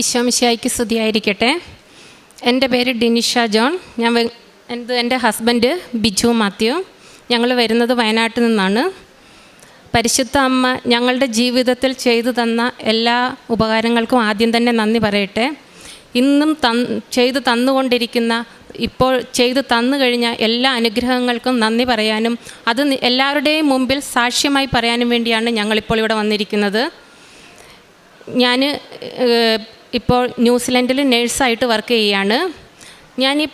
ഈശോമിശായിക്ക് സ്തുതിയായിരിക്കട്ടെ. എന്റെ പേര് ഡിനിഷ ജോൺ. ഞാൻ എന്ത് എന്റെ ഹസ്ബൻഡ് ബിജു മാത്യു. ഞങ്ങൾ വരുന്നത് വയനാട്ടിൽ നിന്നാണ്. പരിശുദ്ധ അമ്മ ഞങ്ങളുടെ ജീവിതത്തിൽ ചെയ്തു തന്ന എല്ലാ ഉപകാരങ്ങൾക്കും ആദ്യം തന്നെ നന്ദി പറയട്ടെ. ഇന്നും തൻ ചെയ്തു തന്നുകൊണ്ടിരിക്കുന്ന ഇപ്പോൾ ചെയ്തു തന്നു കഴിഞ്ഞ എല്ലാ അനുഗ്രഹങ്ങൾക്കും നന്ദി പറയാനും അത് എല്ലാവരുടെയും മുമ്പിൽ സാക്ഷ്യമായി പറയാനും വേണ്ടിയാണ് ഞങ്ങളിപ്പോൾ ഇവിടെ വന്നിരിക്കുന്നത്. ഞാൻ ഇപ്പോൾ ന്യൂസിലൻഡിൽ നേഴ്സായിട്ട് വർക്ക് ചെയ്യുകയാണ് ഞാൻ ഈ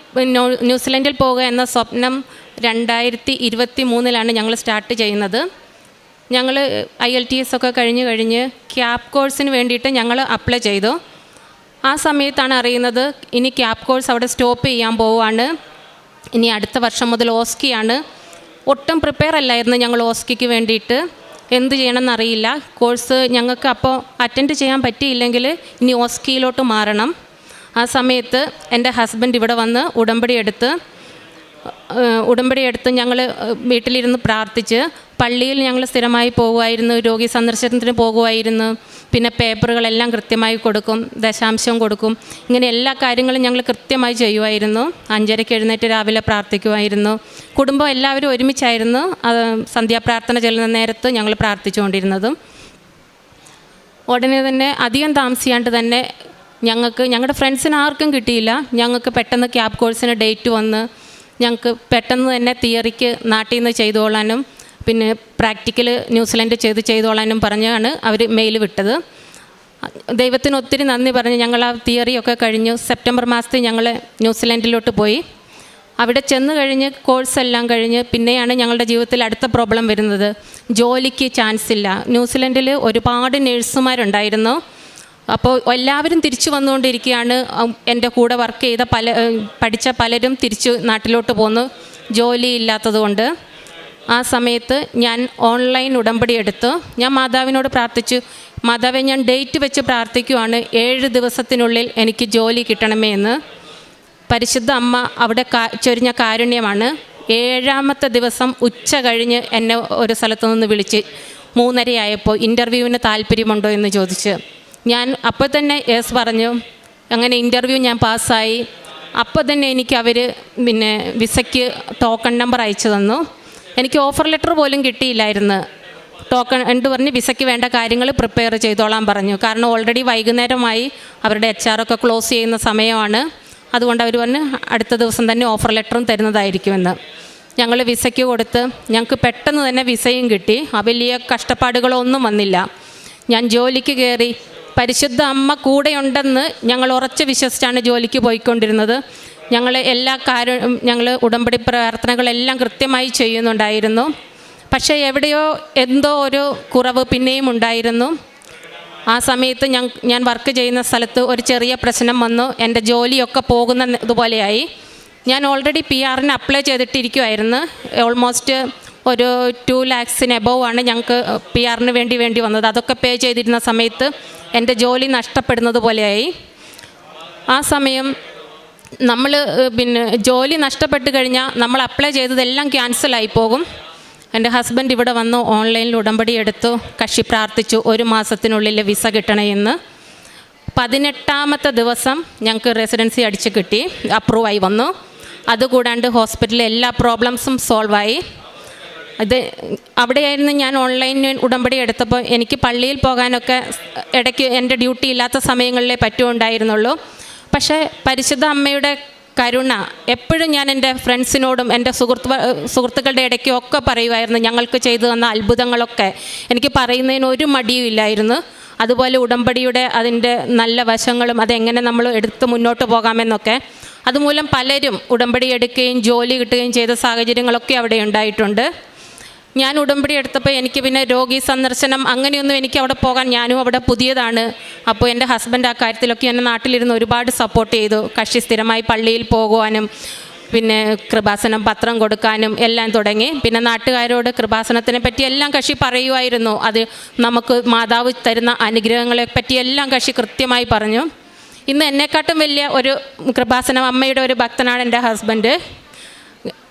ന്യൂസിലൻഡിൽ പോകുക എന്ന സ്വപ്നം രണ്ടായിരത്തി ഇരുപത്തി മൂന്നിലാണ് ഞങ്ങൾ സ്റ്റാർട്ട് ചെയ്യുന്നത്. ഞങ്ങൾ ഐ എൽ ടി എസ് ഒക്കെ കഴിഞ്ഞ് കഴിഞ്ഞ് ക്യാബ് കോഴ്സിന് വേണ്ടിയിട്ട് ഞങ്ങൾ അപ്ലൈ ചെയ്തു. ആ സമയത്താണ് അറിയുന്നത് ഇനി ക്യാബ് കോഴ്സ് അവിടെ സ്റ്റോപ്പ് ചെയ്യാൻ പോവുകയാണ്. ഇനി അടുത്ത വർഷം മുതൽ ഓസ്കിയാണ്. ഒട്ടും പ്രിപ്പയർ അല്ലായിരുന്നു ഞങ്ങൾ ഓസ്കിക്ക് വേണ്ടിയിട്ട്. എന്ത് ചെയ്യണമെന്ന് അറിയില്ല കോഴ്സ് ഞങ്ങൾക്ക് അപ്പോൾ അറ്റൻഡ് ചെയ്യാൻ പറ്റിയില്ലെങ്കിൽ ഇനി ഓസ്കിയിലോട്ട് മാറണം. ആ സമയത്ത് എന്റെ ഹസ്ബൻഡ് ഇവിടെ വന്ന് ഉടമ്പടി എടുത്ത് ഉടമ്പടി എടുത്ത് ഞങ്ങൾ വീട്ടിലിരുന്ന് പ്രാർത്ഥിച്ച് പള്ളിയിൽ ഞങ്ങൾ സ്ഥിരമായി പോകുമായിരുന്നു രോഗി സന്ദർശനത്തിന് പോകുമായിരുന്നു പിന്നെ പേപ്പറുകളെല്ലാം കൃത്യമായി കൊടുക്കും ദശാംശം കൊടുക്കും ഇങ്ങനെ എല്ലാ കാര്യങ്ങളും ഞങ്ങൾ കൃത്യമായി ചെയ്യുമായിരുന്നു അഞ്ചരയ്ക്ക് എഴുന്നേറ്റ് രാവിലെ പ്രാർത്ഥിക്കുമായിരുന്നു. കുടുംബം എല്ലാവരും ഒരുമിച്ചായിരുന്നു സന്ധ്യാപ്രാർത്ഥന ചെല്ലുന്ന നേരത്ത് ഞങ്ങൾ പ്രാർത്ഥിച്ചുകൊണ്ടിരുന്നതും. ഉടനെ തന്നെ അധികം താമസിയാണ്ട് തന്നെ ഞങ്ങൾക്ക് ഞങ്ങളുടെ ഫ്രണ്ട്സിന് ആർക്കും കിട്ടിയില്ല ഞങ്ങൾക്ക് പെട്ടെന്ന് ക്യാബ് കോഴ്സിന് ഡേറ്റ് വന്ന് ഞങ്ങൾക്ക് പെട്ടെന്ന് തന്നെ തിയറിക്ക് നാട്ടിൽ നിന്ന് ചെയ്തോളാനും പിന്നെ പ്രാക്ടിക്കൽ ന്യൂസിലൻഡ് ചെയ്ത് ചെയ്തോളാനും പറഞ്ഞാണ് അവർ മെയിൽ വിട്ടത്. ദൈവത്തിന് ഒത്തിരി നന്ദി പറഞ്ഞ് ഞങ്ങൾ ആ തിയറിയൊക്കെ കഴിഞ്ഞു. സെപ്റ്റംബർ മാസത്തിൽ ഞങ്ങൾ ന്യൂസിലൻഡിലോട്ട് പോയി. അവിടെ ചെന്ന് കഴിഞ്ഞ് കോഴ്സ് എല്ലാം കഴിഞ്ഞ് പിന്നെയാണ് ഞങ്ങളുടെ ജീവിതത്തിൽ അടുത്ത പ്രോബ്ലം വരുന്നത്. ജോലിക്ക് ചാൻസ് ഇല്ല ന്യൂസിലൻഡിൽ ഒരുപാട് നേഴ്സുമാരുണ്ടായിരുന്നു. അപ്പോൾ എല്ലാവരും തിരിച്ചു വന്നുകൊണ്ടിരിക്കുകയാണ്. എന്റെ കൂടെ വർക്ക് ചെയ്ത പല പഠിച്ച പലരും തിരിച്ചു നാട്ടിലോട്ട് പോന്നു. ജോലി ഇല്ലാത്തതുകൊണ്ട്. ആ സമയത്ത് ഞാൻ ഓൺലൈൻ ഉടമ്പടി എടുത്ത്. ഞാൻ മാതാവിനോട് പ്രാർത്ഥിച്ചു. മാതാവെ ഞാൻ ഡേറ്റ് വെച്ച് പ്രാർത്ഥിക്കുവാണ്. ഏഴ് ദിവസത്തിനുള്ളിൽ എനിക്ക് ജോലി കിട്ടണമേ എന്ന്. പരിശുദ്ധ അമ്മ അവിടെ കാ ചൊരിഞ്ഞ കാരുണ്യമാണ്. ഏഴാമത്തെ ദിവസം ഉച്ച കഴിഞ്ഞ് എന്നെ ഒരു സ്ഥലത്തു നിന്ന് വിളിച്ച് മൂന്നരയായപ്പോൾ ഇന്റർവ്യൂവിന് താല്പര്യമുണ്ടോ? എന്ന് ചോദിച്ച്. ഞാൻ അപ്പോൾ തന്നെ യെസ് പറഞ്ഞു. അങ്ങനെ ഇന്റർവ്യൂ ഞാൻ പാസ്സായി. അപ്പോൾ തന്നെ എനിക്ക് അവർ പിന്നെ വിസയ്ക്ക് ടോക്കൺ നമ്പർ അയച്ചു തന്നു. എനിക്ക് ഓഫർ ലെറ്റർ പോലും കിട്ടിയില്ലായിരുന്നു. ടോക്കൺ എന്ന് പറഞ്ഞ് വിസയ്ക്ക് വേണ്ട കാര്യങ്ങൾ പ്രിപ്പയർ ചെയ്തോളാൻ പറഞ്ഞു. കാരണം ഓൾറെഡി വൈകുന്നേരമായി അവരുടെ എച്ച് ഒക്കെ ക്ലോസ് ചെയ്യുന്ന സമയമാണ്. അതുകൊണ്ട് അവർ പറഞ്ഞ് അടുത്ത ദിവസം തന്നെ ഓഫർ ലെറ്ററും തരുന്നതായിരിക്കുമെന്ന്. ഞങ്ങൾ വിസയ്ക്ക് കൊടുത്ത് ഞങ്ങൾക്ക് പെട്ടെന്ന് തന്നെ വിസയും കിട്ടി. ആ വലിയ കഷ്ടപ്പാടുകളൊന്നും വന്നില്ല. ഞാൻ ജോലിക്ക് കയറി പരിശുദ്ധ അമ്മ കൂടെയുണ്ടെന്ന് ഞങ്ങൾ ഉറച്ച് വിശ്വസിച്ചാണ് ജോലിക്ക് പോയിക്കൊണ്ടിരുന്നത്. ഞങ്ങൾ എല്ലാ കാര്യം ഞങ്ങൾ ഉടമ്പടി പ്രാർത്ഥനകളെല്ലാം കൃത്യമായി ചെയ്യുന്നുണ്ടായിരുന്നു. പക്ഷേ എവിടെയോ എന്തോ ഒരു കുറവ് പിന്നെയും ഉണ്ടായിരുന്നു. ആ സമയത്ത് ഞാൻ ഞാൻ വർക്ക് ചെയ്യുന്ന സ്ഥലത്ത് ഒരു ചെറിയ പ്രശ്നം വന്നു. എന്റെ ജോലിയൊക്കെ പോകുന്ന ഇതുപോലെയായി. ഞാൻ ഓൾറെഡി പി ആറിന് അപ്ലൈ ചെയ്തിട്ടിരിക്കുമായിരുന്നു ഓൾമോസ്റ്റ് ഒരു ടു ലാക്സിന് എബവ് ആണ് ഞങ്ങൾക്ക് പി ആറിന് വേണ്ടി വേണ്ടി വന്നത്. അതൊക്കെ പേ ചെയ്തിരുന്ന സമയത്ത് എന്റെ ജോലി നഷ്ടപ്പെടുന്നത് പോലെയായി. ആ സമയം നമ്മൾ പിന്നെ ജോലി നഷ്ടപ്പെട്ട് കഴിഞ്ഞാൽ നമ്മൾ അപ്ലൈ ചെയ്തതെല്ലാം ക്യാൻസലായി പോകും. എന്റെ ഹസ്ബൻഡ് ഇവിടെ വന്നു ഓൺലൈനിൽ ഉടമ്പടി എടുത്തു കക്ഷി പ്രാർത്ഥിച്ചു ഒരു മാസത്തിനുള്ളിൽ വിസ കിട്ടണമെന്ന് പതിനെട്ടാമത്തെ ദിവസം ഞങ്ങൾക്ക് റെസിഡൻസി അടിച്ച് കിട്ടി അപ്രൂവായി വന്നു. അതുകൂടാണ്ട് ഹോസ്പിറ്റലിലെ എല്ലാ പ്രോബ്ലംസും സോൾവായി അത് അവിടെയായിരുന്നു ഞാൻ ഓൺലൈൻ ഉടമ്പടി എടുത്തപ്പോൾ എനിക്ക് പള്ളിയിൽ പോകാനൊക്കെ ഇടയ്ക്ക് എന്റെ ഡ്യൂട്ടി ഇല്ലാത്ത സമയങ്ങളിലേ പറ്റുമുണ്ടായിരുന്നുള്ളൂ പക്ഷേ പരിശുദ്ധ അമ്മയുടെ കരുണ എപ്പോഴും ഞാൻ എന്റെ ഫ്രണ്ട്സിനോടും എന്റെ സുഹൃത്ത് സുഹൃത്തുക്കളുടെ ഇടയ്ക്കും ഒക്കെ പറയുമായിരുന്നു ഞങ്ങൾക്ക് ചെയ്തു തന്ന അത്ഭുതങ്ങളൊക്കെ. എനിക്ക് പറയുന്നതിന് ഒരു മടിയും ഇല്ലായിരുന്നു. അതുപോലെ ഉടമ്പടിയുടെ അതിന്റെ നല്ല വശങ്ങളും അതെങ്ങനെ നമ്മൾ എടുത്ത് മുന്നോട്ട് പോകാമെന്നൊക്കെ. അതുമൂലം പലരും ഉടമ്പടി എടുക്കുകയും ജോലി കിട്ടുകയും ചെയ്ത സാഹചര്യങ്ങളൊക്കെ അവിടെ ഉണ്ടായിട്ടുണ്ട്. ഞാൻ ഉടമ്പടി എടുത്തപ്പോൾ എനിക്ക് പിന്നെ രോഗി സന്ദർശനം അങ്ങനെയൊന്നും എനിക്ക് അവിടെ പോകാൻ ഞാനും അവിടെ പുതിയതാണ്. അപ്പോൾ എന്റെ ഹസ്ബൻഡ് ആ കാര്യത്തിലൊക്കെ എന്നെ നാട്ടിലിരുന്ന് ഒരുപാട് സപ്പോർട്ട് ചെയ്തു. കക്ഷി സ്ഥിരമായി പള്ളിയിൽ പോകുവാനും പിന്നെ കൃപാസനം പത്രം കൊടുക്കാനും എല്ലാം തുടങ്ങി. പിന്നെ നാട്ടുകാരോട് കൃപാസനത്തിനെ പറ്റി എല്ലാം കക്ഷി പറയുമായിരുന്നു അത് നമുക്ക് മാതാവ് തരുന്ന അനുഗ്രഹങ്ങളെ പറ്റി എല്ലാം കക്ഷി കൃത്യമായി പറഞ്ഞു. ഇന്ന് എന്നെക്കാട്ടും വലിയ ഒരു കൃപാസനം അമ്മയുടെ ഒരു ഭക്തനാണ് എന്റെ ഹസ്ബൻഡ്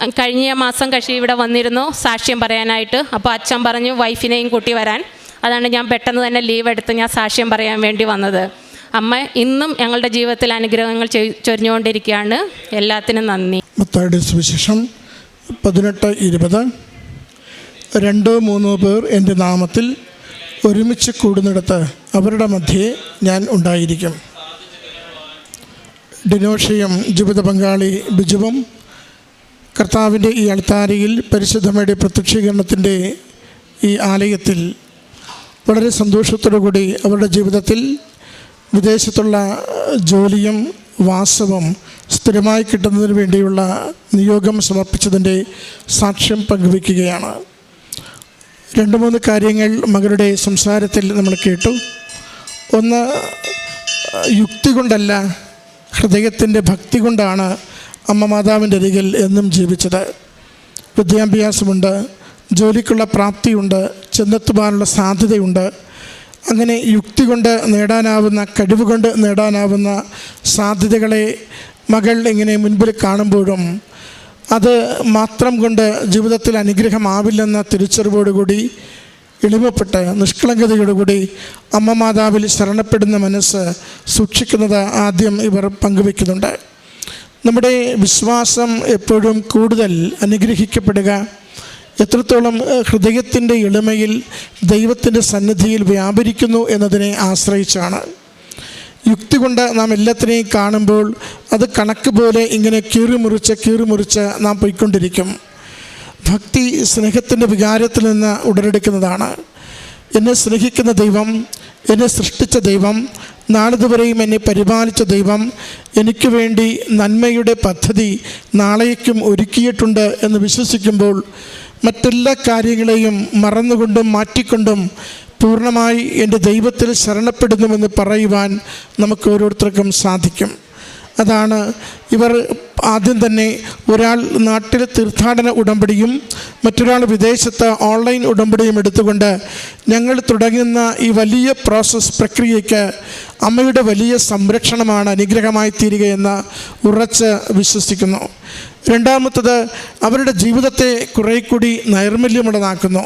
കഴിഞ്ഞ മാസം കക്ഷി ഇവിടെ വന്നിരുന്നു. സാക്ഷ്യം പറയാനായിട്ട്. അപ്പോൾ അച്ഛൻ പറഞ്ഞു വൈഫിനെയും കൂട്ടി വരാൻ. അതാണ് ഞാൻ പെട്ടെന്ന് തന്നെ ലീവ് എടുത്ത് ഞാൻ സാക്ഷ്യം പറയാൻ വേണ്ടി വന്നത്. അമ്മ ഇന്നും ഞങ്ങളുടെ ജീവിതത്തിൽ അനുഗ്രഹങ്ങൾ ചൊരിഞ്ഞുകൊണ്ടിരിക്കുകയാണ്. എല്ലാത്തിനും നന്ദി. മുത്താടി സുവിശേഷം പതിനെട്ട് ഇരുപത്. രണ്ടോ മൂന്നോ പേർ എന്റെ നാമത്തിൽ ഒരുമിച്ച് കൂടുന്നിടത്ത് അവരുടെ മധ്യേ ഞാൻ ഉണ്ടായിരിക്കും. ഡിനോഷയും ജീവിത പങ്കാളി ബിജുവും കർത്താവിന്റെ ഈ അൾത്താരയിൽ പരിശുദ്ധമയുടെ പ്രത്യക്ഷീകരണത്തിന്റെ ഈ ആലയത്തിൽ വളരെ സന്തോഷത്തോടു കൂടി അവരുടെ ജീവിതത്തിൽ വിദേശത്തുള്ള ജോലിയും വാസവും സ്ഥിരമായി കിട്ടുന്നതിന് വേണ്ടിയുള്ള നിയോഗം സമർപ്പിച്ചതിന്റെ സാക്ഷ്യം പങ്കുവയ്ക്കുകയാണ്. രണ്ട് മൂന്ന് കാര്യങ്ങൾ മകളുടെ സംസാരത്തിൽ നമ്മൾ കേട്ടു. ഒന്ന് യുക്തി കൊണ്ടല്ല ഹൃദയത്തിന്റെ ഭക്തി കൊണ്ടാണ് അമ്മ മാതാവിന്റെ അരികിൽ എന്നും ജീവിച്ചത്. വിദ്യാഭ്യാസമുണ്ട് ജോലിക്കുള്ള പ്രാപ്തിയുണ്ട് ചെന്നെത്തുവാനുള്ള സാധ്യതയുണ്ട്. അങ്ങനെ യുക്തി കൊണ്ട് നേടാനാവുന്ന കഴിവ് കൊണ്ട് നേടാനാവുന്ന സാധ്യതകളെ മകൾ ഇങ്ങനെ മുൻപിൽ കാണുമ്പോഴും അത് മാത്രം കൊണ്ട് ജീവിതത്തിൽ അനുഗ്രഹമാവില്ലെന്ന തിരിച്ചറിവോടുകൂടി എളിമപ്പെട്ട് നിഷ്കളങ്കതയോടുകൂടി അമ്മ മാതാവിൽ ശരണപ്പെടുന്ന മനസ്സ് സൂക്ഷിക്കുന്നത് ആദ്യം ഇവർ പങ്കുവെക്കുന്നുണ്ട് നമ്മുടെ വിശ്വാസം എപ്പോഴും കൂടുതൽ അനുഗ്രഹിക്കപ്പെടുക. എത്രത്തോളം ഹൃദയത്തിന്റെ എളിമയിൽ ദൈവത്തിന്റെ സന്നിധിയിൽ വ്യാപരിക്കുന്നു എന്നതിനെ ആശ്രയിച്ചാണ്. യുക്തി കൊണ്ട് നാം എല്ലാത്തിനെയും കാണുമ്പോൾ അത് കണക്ക് പോലെ ഇങ്ങനെ കീറിമുറിച്ച് കീറിമുറിച്ച് നാം പോയിക്കൊണ്ടിരിക്കും. ഭക്തി സ്നേഹത്തിന്റെ വികാരത്തിൽ നിന്ന് ഉടലെടുക്കുന്നതാണ്. എന്നെ സ്നേഹിക്കുന്ന ദൈവം എന്നെ സൃഷ്ടിച്ച ദൈവം നാളിതുവരെയും എന്നെ പരിപാലിച്ച ദൈവം എനിക്ക് വേണ്ടി നന്മയുടെ പദ്ധതി നാളേക്കും ഒരുക്കിയിട്ടുണ്ട് എന്ന് വിശ്വസിക്കുമ്പോൾ മറ്റെല്ലാ കാര്യങ്ങളെയും മറന്നുകൊണ്ടും മാറ്റിക്കൊണ്ടും പൂർണമായി എന്റെ ദൈവത്തിൽ ശരണപ്പെടുന്നുവെന്ന് പറയുവാൻ നമുക്ക് ഓരോരുത്തർക്കും സാധിക്കും. അതാണ് ഇവർ ആദ്യം തന്നെ ഒരാൾ നാട്ടിൽ തീർത്ഥാടന ഉടമ്പടിയും മറ്റൊരാൾ വിദേശത്ത് ഓൺലൈൻ ഉടമ്പടിയും എടുത്തുകൊണ്ട് ഞങ്ങൾ തുടങ്ങുന്ന ഈ വലിയ പ്രോസസ്സ് പ്രക്രിയയ്ക്ക് അമ്മയുടെ വലിയ സംരക്ഷണമാണ് അനുഗ്രഹമായി തീരുകയെന്ന് ഉറച്ച് വിശ്വസിക്കുന്നു. രണ്ടാമത്തത് അവരുടെ ജീവിതത്തെ കുറേ കൂടി നൈർമല്യമുള്ളതാക്കുന്നു.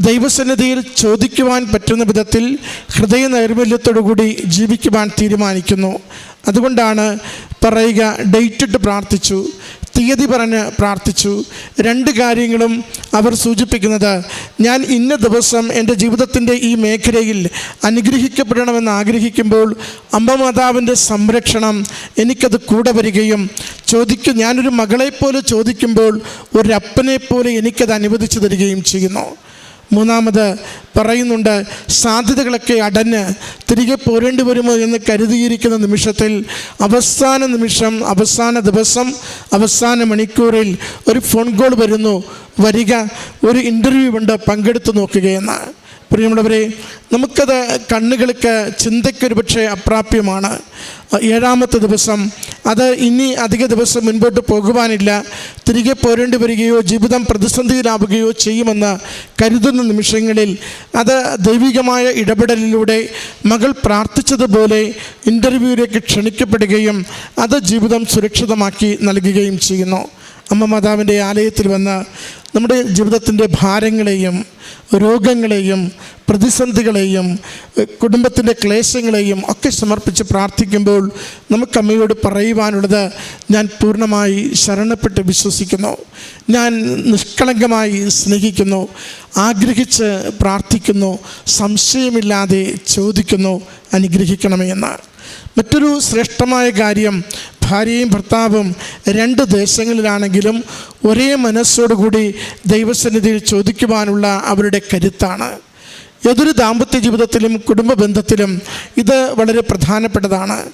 ദൈവസന്നിധിയിൽ ചോദിക്കുവാൻ പറ്റുന്ന വിധത്തിൽ ഹൃദയ നൈർമല്യത്തോടുകൂടി ജീവിക്കുവാൻ തീരുമാനിക്കുന്നു. അതുകൊണ്ടാണ് പറയുക ഡേറ്റ് ഇട്ട് പ്രാർത്ഥിച്ചു തീയതി പറഞ്ഞ് പ്രാർത്ഥിച്ചു. രണ്ട് കാര്യങ്ങളും അവർ സൂചിപ്പിക്കുന്നത് ഞാൻ ഇന്ന ദിവസം എന്റെ ജീവിതത്തിന്റെ ഈ മേഖലയിൽ അനുഗ്രഹിക്കപ്പെടണമെന്ന് ആഗ്രഹിക്കുമ്പോൾ അമ്മമാതാവിന്റെ സംരക്ഷണം എനിക്കത് കൂടെ വരികയും ചോദിക്കും ഞാനൊരു മകളെപ്പോലെ ചോദിക്കുമ്പോൾ ഒരപ്പനെ പോലെ എനിക്കത് അനുവദിച്ചു തരികയും ചെയ്യുന്നു. മൂന്നാമത് പറയുന്നുണ്ട് സാധ്യതകളൊക്കെ അടഞ്ഞ് തിരികെ പോരേണ്ടി വരുമോ എന്ന് കരുതിയിരിക്കുന്ന നിമിഷത്തിൽ അവസാന നിമിഷം അവസാന ദിവസം അവസാന മണിക്കൂറിൽ ഒരു ഫോൺ കോൾ വരുന്നു. വരിക ഒരു ഇന്റർവ്യൂ ഉണ്ട് പങ്കെടുത്തു നോക്കുകയെന്ന്. പ്രിയമുള്ളവരെ നമുക്കത് കണ്ണുകൾക്ക് ചിന്തയ്ക്കൊരു പക്ഷേ അപ്രാപ്യമാണ്. ഏഴാമത്തെ ദിവസം അത് ഇനി അധിക ദിവസം മുൻപോട്ട് പോകുവാനില്ല. തിരികെ പോരേണ്ടി വരികയോ ജീവിതം പ്രതിസന്ധിയിലാവുകയോ ചെയ്യുമെന്ന് കരുതുന്ന നിമിഷങ്ങളിൽ അത് ദൈവികമായ ഇടപെടലിലൂടെ മകൾ പ്രാർത്ഥിച്ചതുപോലെ ഇന്റർവ്യൂവിലേക്ക് ക്ഷണിക്കപ്പെടുകയും അത് ജീവിതം സുരക്ഷിതമാക്കി നൽകുകയും ചെയ്യുന്നു. അമ്മ മാതാവിന്റെ ആലയത്തിൽ വന്ന നമ്മുടെ ജീവിതത്തിന്റെ ഭാരങ്ങളെയും രോഗങ്ങളെയും പ്രതിസന്ധികളെയും കുടുംബത്തിന്റെ ക്ലേശങ്ങളെയും ഒക്കെ സമർപ്പിച്ച് പ്രാർത്ഥിക്കുമ്പോൾ നമുക്ക് അമ്മയോട് പറയുവാനുള്ളത് ഞാൻ പൂർണമായി ശരണപ്പെട്ട് വിശ്വസിക്കുന്നു. ഞാൻ നിഷ്കളങ്കമായി സ്നേഹിക്കുന്നു. ആഗ്രഹിച്ച് പ്രാർത്ഥിക്കുന്നു. സംശയമില്ലാതെ ചോദിക്കുന്നു. അനുഗ്രഹിക്കണമേ എന്ന്. മറ്റൊരു ശ്രേഷ്ഠമായ കാര്യം ഭാര്യയും ഭർത്താവും രണ്ട് ദേശങ്ങളിലാണെങ്കിലും ഒരേ മനസ്സോടുകൂടി ദൈവസന്നിധിയിൽ ചോദിക്കുവാനുള്ള അവരുടെ കരുത്താണ്. ഏതൊരു ദാമ്പത്യ ജീവിതത്തിലും കുടുംബ ബന്ധത്തിലും ഇത് വളരെ പ്രധാനപ്പെട്ടതാണ്.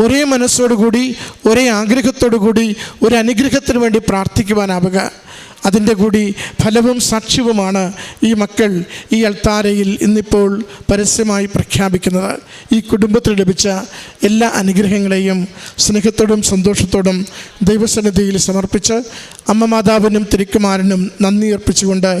ഒരേ മനസ്സോടുകൂടി ഒരേ ആഗ്രഹത്തോടു കൂടി ഒരു അനുഗ്രഹത്തിന് വേണ്ടി പ്രാർത്ഥിക്കുവാനാവുക. അതിന്റെ കൂടി ഫലവും സാക്ഷ്യവുമാണ് ഈ മക്കൾ ഈ അൾത്താരയിൽ ഇന്നിപ്പോൾ പരസ്യമായി പ്രഖ്യാപിക്കുന്നത്. ഈ കുടുംബത്തിൽ ലഭിച്ച എല്ലാ അനുഗ്രഹങ്ങളെയും സ്നേഹത്തോടും സന്തോഷത്തോടും ദൈവസന്നിധിയിൽ സമർപ്പിച്ച് അമ്മ മാതാവിനും തിരുക്കുമാരനും നന്ദി അർപ്പിച്ചുകൊണ്ട്